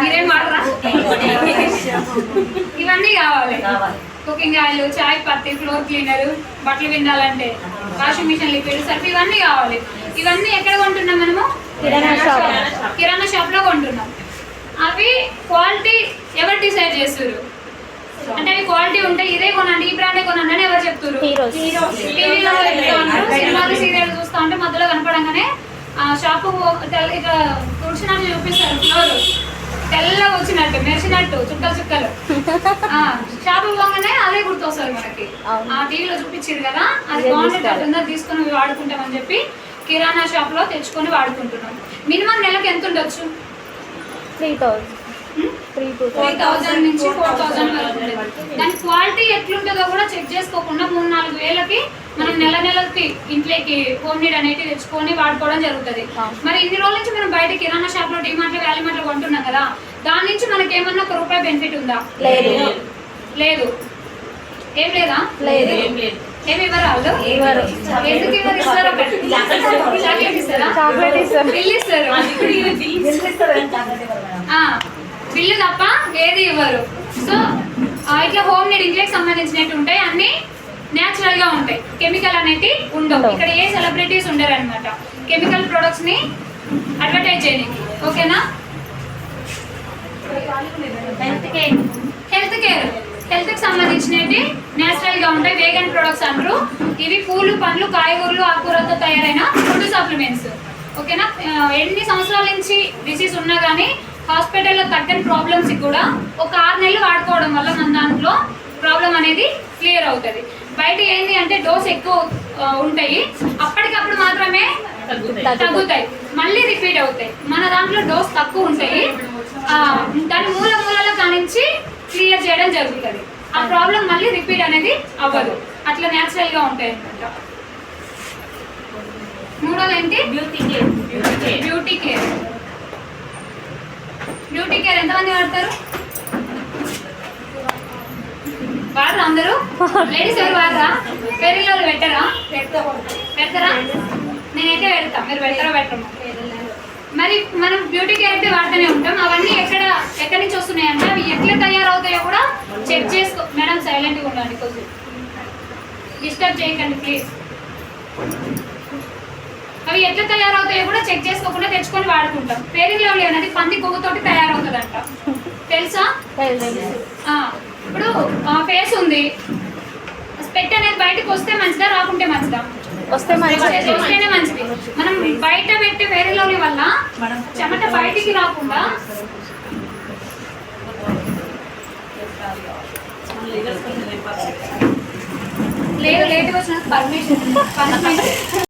మీరేం వాడరా ఇవన్నీ కావాలి. కుకింగ్ ఆయిల్ చాయ్ పత్తి ఫ్లోర్ క్లీనర్ బట్టలు విండాలంటే వాషింగ్ మిషన్ లిక్విడ్ సర్ఫ్ ఇవన్నీ కావాలి. ఇవన్నీ ఎక్కడ కొంటున్నాం మనము? కిరాణా షాప్. లో కొంటున్నాం. అవి క్వాలిటీ ఎవరు డిసైడ్ చేస్తారు? అంటే అవి క్వాలిటీ ఉంటే ఇదే కొనండి ఈ బ్రాండే కొనండి అని ఎవరు చెప్తారు? టీవీలో సినిమాలు సీరియల్ చూస్తా ఉంటే మధ్యలో కనపడంగానే ఆ షాపు తుడిచినట్టు చూపిస్తారు ఫ్లోర్. తెల్లగా వచ్చినట్టు మెరిసినట్టు చుక్కలు చుక్కలు. షాపు పోగానే అదే గుర్తొస్తుంది మనకి. ఆ టీవీలో చూపించారు కదా అది ఇదే బాగుండేటట్టు తీసుకోవాలి. ఉందా తీసుకొని వాడుకుంటామని చెప్పి కిరాణా షాప్లో తెచ్చుకొని వాడుకుంటున్నాం. మినిమం నెలకు ఎంత ఉండొచ్చు? Three thousand. త్రీ థౌజండ్ నుంచి ఫోర్ థౌజండ్ వరకు ఉంటుంది. దాని క్వాలిటీ ఎట్లుంటుందో కూడా చెక్ చేసుకోకుండా మూడు నాలుగు వేలకి మనం నెల నెలకి ఇంట్లోకి హోమ్ నీడ్ అనేది తెచ్చుకొని వాడుకోవడం జరుగుతుంది. మరి ఇన్ని రోజుల నుంచి మనం బయట కిరాణా షాప్లో డిమార్ట్ వ్యాలీ మార్ట్ కొంటున్నాం కదా దాని నుంచి మనకి ఏమన్నా ఒక రూపాయి బెనిఫిట్ ఉందా? లేదు. లేదు. ఏం లేదా? లేదు. ఏమి ఇవ్వరు వాళ్ళు ఇవ్వరు. ఎందుకు ఇవ్వరు? ఇస్తారు? చాక్లెట్ ఇస్తారా? చాక్లెట్ ఇస్తారు. బిల్ ఇస్తారు. ఆ, బిల్లు తప్ప ఏది ఇవ్వరు. సో ఇట్లా హోమ్ నీడ్ ఇంట్లోకి సంబంధించినట్టు ఉంటాయి. అన్ని న్యాచురల్గా ఉంటాయి. కెమికల్ అనేవి ఉండవు. ఇక్కడ ఏ సెలబ్రిటీస్ ఉండరు అనమాట కెమికల్ ప్రొడక్ట్స్ని? అడ్వర్టైజ్ చేయడానికి ఓకేనా హెల్త్ కేర్ హెల్త్కి సంబంధించినవి నేచురల్గా ఉంటాయి. వేగన్ ప్రొడక్ట్స్ అంటారు. ఇవి పూలు పండ్లు కాయగూరలు ఆకుకూరలతో తయారైన ఫుడ్ సప్లిమెంట్స్ ఓకేనా ఎన్ని సంవత్సరాల నుంచి డిసీజ్ ఉన్నా కానీ హాస్పిటల్లో తగ్గని ప్రాబ్లమ్స్ కూడా ఒక ఆరు నెలలు వాడుకోవడం వల్ల మన దాంట్లో ప్రాబ్లం అనేది క్లియర్ అవుతుంది. బయట ఏంటి అంటే డోస్ ఎక్కువ ఉంటాయి. అప్పటికప్పుడు మాత్రమే తగ్గుతాయి. మళ్ళీ రిపీట్ అవుతాయి. మన దాంట్లో డోస్ తక్కువ ఉంటాయి. దాని మూల మూలల కానించి క్లియర్ చేయడం జరుగుతుంది. ఆ ప్రాబ్లం మళ్ళీ రిపీట్ అనేది అవ్వదు. అట్లా న్యాచురల్గా ఉంటాయి అనమాట మూడోది ఏంటి? Beauty care. Beauty care. Beauty care ఎంతమంది వాడతారు? వాడరా అందరూ? లేడీస్ ఎవరు వాడరా? పెరిగిలో పెట్టరా? పెడతారా? నేనైతే పెడతా మీరు పెడతారా పెట్టమా మరి మనం బ్యూటీ కేర్ అయితే వాడుతూనే ఉంటాం. అవన్నీ ఎక్కడ ఎక్కడి నుంచి వస్తున్నాయి అంటే అవి ఎట్లా తయారవుతాయో కూడా చెక్ చేసుకో. మేడం సైలెంట్గా ఉండండి కొంచెం. డిస్టర్బ్ చేయకండి ప్లీజ్ ఎట్లా తయారవుతాయో కూడా చెక్ చేసుకోకుండా తెచ్చుకొని వాడుకుంటాం. పేరు లవ్లీ అనేది పంది కొవ్వుతోటి తయారవుతుందంట. తెలుసా? తెలుసు. ఆ, ఇప్పుడు ఫేస్ ఉంది. స్పెట్ అనేది బయటకు వస్తే మంచిదా రాకుంటే మంచిదా? వస్తే మంచిది. వస్తేనే మంచిది. మనం బయట పెట్టే వేరే లవ్లీ వల్ల చెమట బయటికి రాకుండా లేదు లేట్ వచ్చిన పర్మిషన్ పర్మిషన్